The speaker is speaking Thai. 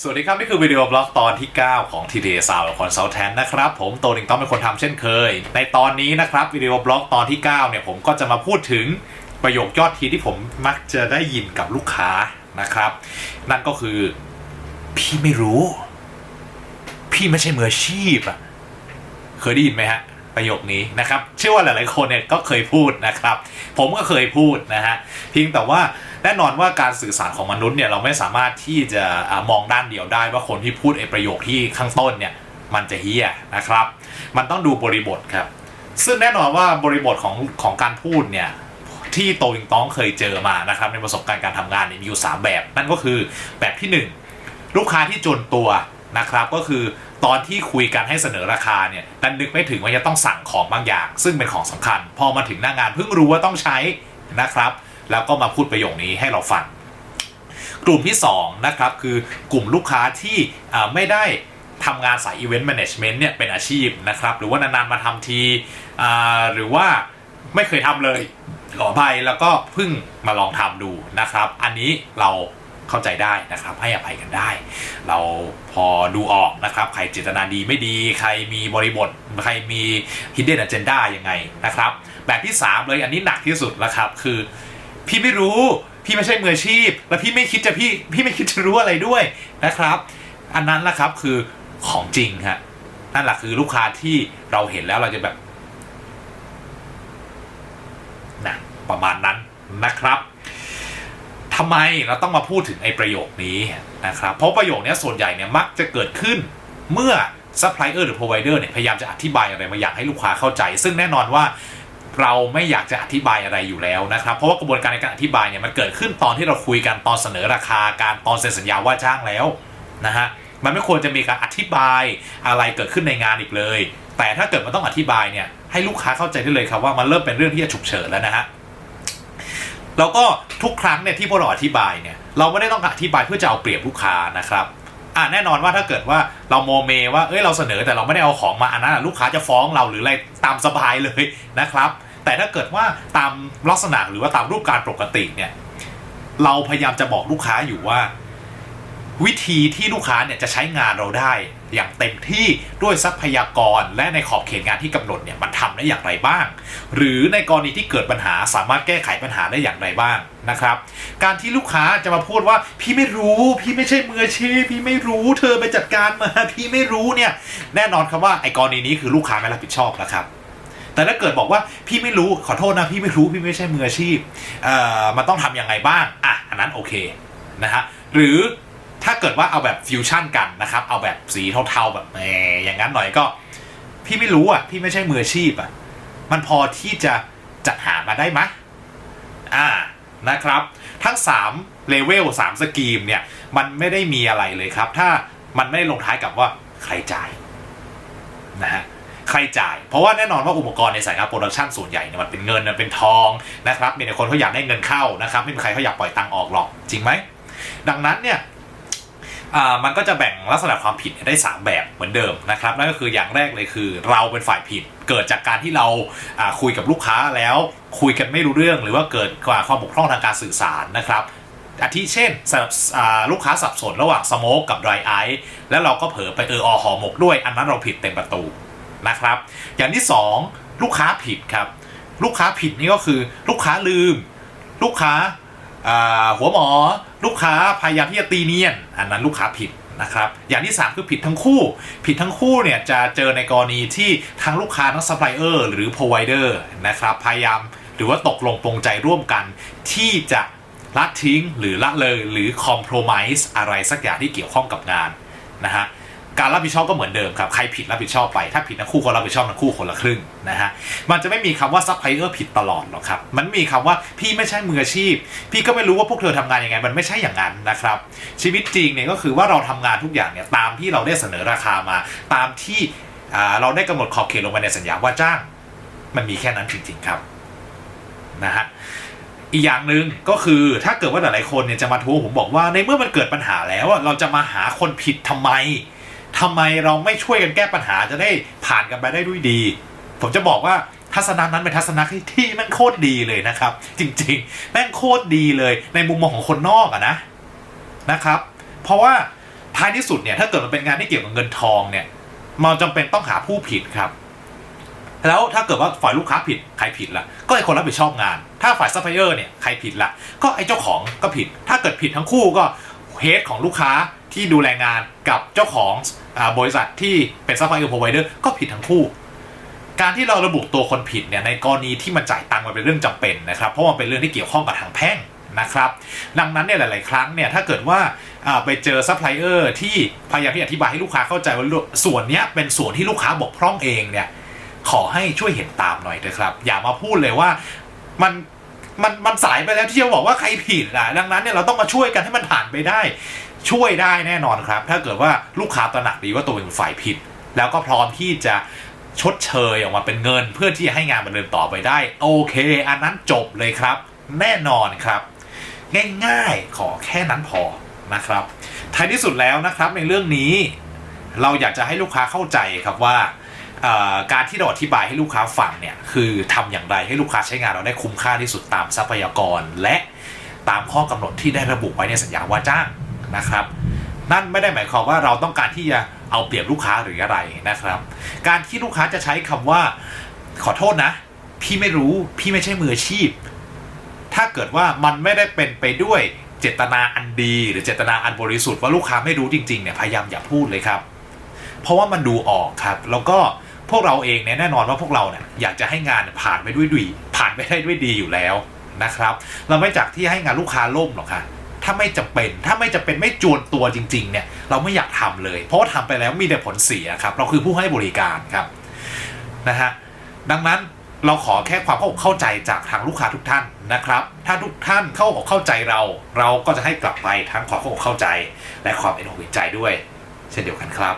สวัสดีครับ นี่คือวิดีโอบล็อกตอนที่ 9 ของ t t a Sound Consultant นะครับ ผมโตนิงต้องเป็นคนทำเช่นเคย ในตอนนี้นะครับวิดีโอบล็อกตอนที่ 9 เนี่ย ผมก็จะมาพูดถึงประโยคยอดฮิตที่ผมมักจะได้ยินกับลูกค้านะครับ นั่นก็คือ พี่ไม่รู้ พี่ไม่ใช่มืออาชีพอะเคยได้ยินไหมฮะประโยคนี้นะครับ เชื่อว่าหลาย ๆ คนเนี่ยก็เคยพูดนะครับ ผมก็เคยพูดนะฮะเพียงแต่ว่า แน่นอนว่าการสื่อสารของมนุษย์เนี่ยเราไม่สามารถที่จะมองด้านเดียวได้ว่าคนที่พูดไอ้ประโยคที่ข้างต้นเนี่ยมันจะเฮียนะครับ มันต้องดูบริบทครับ ซึ่งแน่นอนว่าบริบทของของการพูดเนี่ยที่โตวิงต้องเคยเจอมานะครับในประสบการณ์การทำงานมีอยู่ 3 แบบ นั่นก็คือแบบที่ 1 ลูกค้าที่จนตัวนะครับก็คือตอนที่คุยกันให้เสนอราคาเนี่ยดันนึกไม่ถึงว่าจะต้องสั่งของบางอย่าง ซึ่งเป็นของสำคัญ พอมาถึงหน้างานเพิ่งรู้ว่าต้องใช้นะครับ แล้วก็มาพูดประโยคนี้ให้เราฟัง กลุ่มที่2นะครับคือกลุ่มลูกค้าที่ไม่ได้ทำงานสายอีเวนต์แมネจเมนต์เนี่ยเป็นอาชีพนะครับหรือว่านานๆมาทำทีหรือว่าไม่เคยทำเลยขออภัยแล้วก็เพิ่งมาลองทำดูนะครับ อันนี้เราเข้าใจได้นะครับให้อภัยกันได้ เราพอดูออกนะครับ ใครเจตนาดีไม่ดี ใครมีบริบท ใครมี hidden agenda ยังไงนะครับ แบบที่ 3 เลยอันนี้หนักที่สุดนะครับ คือ พี่ไม่รู้ พี่ไม่ใช่มืออาชีพ และพี่ไม่คิดจะพี่พี่ไม่คิดจะรู้อะไรด้วยนะครับ อันนั้นแหละครับคือของจริงฮะนั่นแหละคือลูกค้าที่เราเห็นแล้วเราจะแบบนะประมาณนั้นนะครับทำไมเราต้องมาพูดถึงไอ้ประโยคนี้นะครับ เพราะประโยคนี้ส่วนใหญ่เนี่ยมักจะเกิดขึ้นเมื่อซัพพลายเออร์หรือพรอไวเดอร์เนี่ยพยายามจะอธิบายอะไรบาอย่างให้ลูกค้าเข้าใจ ซึ่งแน่นอนว่า เราไม่อยากจะอธิบายอะไรอยู่แล้วนะครับ เพราะว่ากระบวนการในการอธิบายเนี่ยมันเกิดขึ้นตอนที่เราคุยกันตอนเสนอราคาการตอนเซ็นสัญญาว่าจ้างแล้วนะฮะมันไม่ควรจะมีการอธิบายอะไรเกิดขึ้นในงานอีกเลย แต่ถ้าเกิดมันต้องอธิบายเนี่ยให้ลูกค้าเข้าใจได้เลยครับว่ามันเริ่มเป็นเรื่องที่จะฉุกเฉินแล้วนะฮะแล้วก็ทุกครั้งเนี่ยที่พวกเราอธิบายเนี่ยเราไม่ได้ต้องอธิบายเพื่อจะเอาเปรียบลูกค้านะครับอะแน่นอนว่าถ้าเกิดว่าเราโมเมว่าเอ้ยเราเสนอแต่เราไม่ได้เอาของมาอันนั้นลูกค้าจะฟ้องเราหรืออะไรตามสบายเลยนะครับ แต่ถ้าเกิดว่าตามลักษณะหรือว่าตามรูปการปกติเนี่ย เราพยายามจะบอกลูกค้าอยู่ว่า วิธีที่ลูกค้าเนี่ยจะใช้งานเราได้ อย่างเต็มที่ด้วยทรัพยากรและในขอบเขตงานที่กำหนดเนี่ยมันทำได้อย่างไรบ้าง หรือในกรณีที่เกิดปัญหาสามารถแก้ไขปัญหาได้อย่างไรบ้างนะครับ การที่ลูกค้าจะมาพูดว่าพี่ไม่รู้พี่ไม่ใช่มืออาชีพพี่ไม่รู้เธอไปจัดการมาพี่ไม่รู้เนี่ยแน่นอนครับว่าไอ้กรณีนี้คือลูกค้าไม่รับผิดชอบนะครับ แต่ถ้าเกิดบอกว่าพี่ไม่รู้ขอโทษนะพี่ไม่รู้พี่ไม่ใช่มืออาชีพเอ่อมันต้องทำยังไงบ้างอะอันนั้นโอเคนะฮะหรือถ้าเกิดว่าเอาแบบฟิวชั่นกันนะครับ เอาแบบสีเทาๆแบบแหมอย่างนั้นหน่อยก็ พี่ไม่รู้อะ พี่ไม่ใช่มืออาชีพอะ มันพอที่จะจัดหามาได้ไหมอ่านะครับ ทั้ง3เลเวล3สกีมเนี่ย มันไม่ได้มีอะไรเลยครับ ถ้ามันไม่ได้ลงท้ายกับว่าใครจ่ายนะฮะ ครจ่าย เพราะว่าแน่นอนว่าอุปกรณ์ในสายงานโปรดักชันส่วนใหญ่เนี่ยมันเป็นเงินมันเป็นทองนะครับมีแต่คนเขาอยากได้เงินเข้านะครับไม่มีใครเขาอยากปล่อยตังค์ออกหรอกจริงไหมดังนั้นเนี่ยมันก็จะแบ่งลักษณะความผิดได้ 3 แบบเหมือนเดิมนะครับนั่นก็คืออย่างแรกเลยคือ เราเป็นฝ่ายผิดเกิดจากการที่เราคุยกับลูกค้าแล้วคุยกันไม่รู้เรื่อง หรือว่าเกิดความบกพร่องทางการสื่อสารนะครับอาทิเช่นลูกค้าสับสนระหว่างสโมกกับ dry ice แล้วเราก็เผลอไปเอออห่อหมกด้วย อันนั้นเราผิดเต็มประตู นะครับ อย่างที่ 2 ลูกค้าผิดครับ ลูกค้าผิดนี่ก็คือลูกค้าลืม ลูกค้าาหัวหมอ ลูกค้าพยายามที่จะตีเนียน อันนั้นลูกค้าผิดนะครับ อย่างที่ 3 คือผิดทั้งคู่ ผิดทั้งคู่เนี่ยจะเจอในกรณีที่ทั้งลูกค้าทั้งซัพพลายเออร์หรือพรอไวเดอร์นะครับพยายามหรือว่าตกลงปรงใจร่วมกันที่จะละทิ้งหรือละเลยหรือคอม p r o m i s e อะไรสักอย่างที่เกี่ยวข้องกับงานนะฮะ การรับผิดชอบก็เหมือนเดิมครับ ใครผิดรับผิดชอบไป ถ้าผิดทั้งคู่ก็รับผิดชอบทั้งคู่คนละครึ่งนะฮะ มันจะไม่มีคำว่าซัพพลายเออร์ผิดตลอดหรอกครับ มันมีคำว่าพี่ไม่ใช่มืออาชีพ พี่ก็ไม่รู้ว่าพวกเธอทำงานยังไง มันไม่ใช่อย่างนั้นนะครับ ชีวิตจริงเนี่ยก็คือว่าเราทำงานทุกอย่างเนี่ยตามที่เราได้เสนอราคามา ตามที่เราได้กำหนดขอบเขตลงไปในสัญญาว่าจ้าง มันมีแค่นั้นจริง ๆครับนะฮะอีกอย่างหนึ่งก็คือถ้าเกิดว่าหลายๆคนเนี่ยจะมาทวงผมบอกว่าในเมื่อมันเกิดปัญหาแล้วเราจะมาหาคนผิดทำไม ทำไมเราไม่ช่วยกันแก้ปัญหาจะได้ผ่านกันไปได้ด้วยดี ผมจะบอกว่าทัศนะนั้นเป็นทัศนะที่ที่แม่งโคตรดีเลยนะครับ จริงๆ แม่งโคตรดีเลย ในมุมมองของคนนอกอะนะนะครับ เพราะว่าท้ายที่สุดเนี่ยถ้าเกิดมันเป็นงานที่เกี่ยวกับเงินทองเนี่ยมันจำเป็นต้องหาผู้ผิดครับ แล้วถ้าเกิดว่าฝ่ายลูกค้าผิดใครผิดล่ะ ก็ไอคนรับผิดชอบงาน ถ้าฝ่ายซัพพลายเออร์เนี่ยใครผิดล่ะ ก็ไอเจ้าของก็ผิด ถ้าเกิดผิดทั้งคู่ก็เฮดของลูกค้าที่ดูแลงานกับเจ้าของ บริษัทที่เป็นซัพพลายเออร์พรอไวเดอร์ก็ผิดทั้งคู่ การที่เราระบุตัวคนผิดเนี่ยในกรณีที่มันจ่ายตังค์มันเป็นเรื่องจำเป็นนะครับ เพราะมันเป็นเรื่องที่เกี่ยวข้องกับทางแพ่งนะครับ ดังนั้นเนี่ยหลาย ๆ ครั้งเนี่ยถ้าเกิดว่าไปเจอซัพพลายเออร์ที่พยายามที่อธิบายให้ลูกค้าเข้าใจว่าส่วนนี้เป็นส่วนที่ลูกค้าบกพร่องเองเนี่ยขอให้ช่วยเห็นตามหน่อยเถอะครับ อย่ามาพูดเลยว่ามันมันมันสายไปแล้วที่จะบอกว่าใครผิดนะดังนั้นเนี่ยเราต้องมาช่วยกันให้มันผ่านไปได้ ช่วยได้แน่นอนครับ ถ้าเกิดว่าลูกค้าตระหนักดีว่าตัวเองเป็นฝ่ายผิด แล้วก็พร้อมที่จะชดเชยออกมาเป็นเงิน เพื่อที่จะให้งานมันเดินต่อไปได้ โอเค อันนั้นจบเลยครับ แน่นอนครับ ง่ายๆขอแค่นั้นพอนะครับ ท้ายที่สุดแล้วนะครับในเรื่องนี้ เราอยากจะให้ลูกค้าเข้าใจครับว่าการที่เราอธิบายให้ลูกค้าฟังเนี่ยคือทำอย่างไรให้ลูกค้าใช้งานเราได้คุ้มค่าที่สุดตามทรัพยากร และตามข้อกำหนดที่ได้ระบุไว้ในสัญญาว่าจ้าง นะครับ นั่นไม่ได้หมายความว่าเราต้องการที่จะเอาเปรียบลูกค้าหรืออะไรนะครับ การที่ลูกค้าจะใช้คำว่าขอโทษนะ พี่ไม่รู้พี่ไม่ใช่มืออาชีพ ถ้าเกิดว่ามันไม่ได้เป็นไปด้วยเจตนาอันดี หรือเจตนาอันบริสุทธิ์ว่าลูกค้าไม่รู้จริงๆเนี่ยพยายามอย่าพูดเลยครับ เพราะว่ามันดูออกครับ แล้วก็พวกเราเองเนี่ยแน่นอนว่าพวกเราเนี่ยอยากจะให้งานผ่านไปด้วยดี ผ่านไปได้ด้วยดีอยู่แล้วนะครับ เราไม่จากที่ให้งานลูกค้าล่มหรอกค่ะ ถ้าไม่จำเป็น ถ้าไม่จำเป็นไม่จวนตัวจริง ๆ เนี่ย เราไม่อยากทำเลย เพราะว่าทำไปแล้วมีแต่ผลเสียครับ เราคือผู้ให้บริการครับนะฮะดังนั้นเราขอแค่ความเข้าอกเข้าใจจากทางลูกค้าทุกท่านนะครับ ถ้าทุกท่านเข้าอกเข้าใจเรา เราก็จะให้กลับไปทั้งความเข้าอกเข้าใจ และความเอ็นห่วงใจด้วย เช่นเดียวกันครับ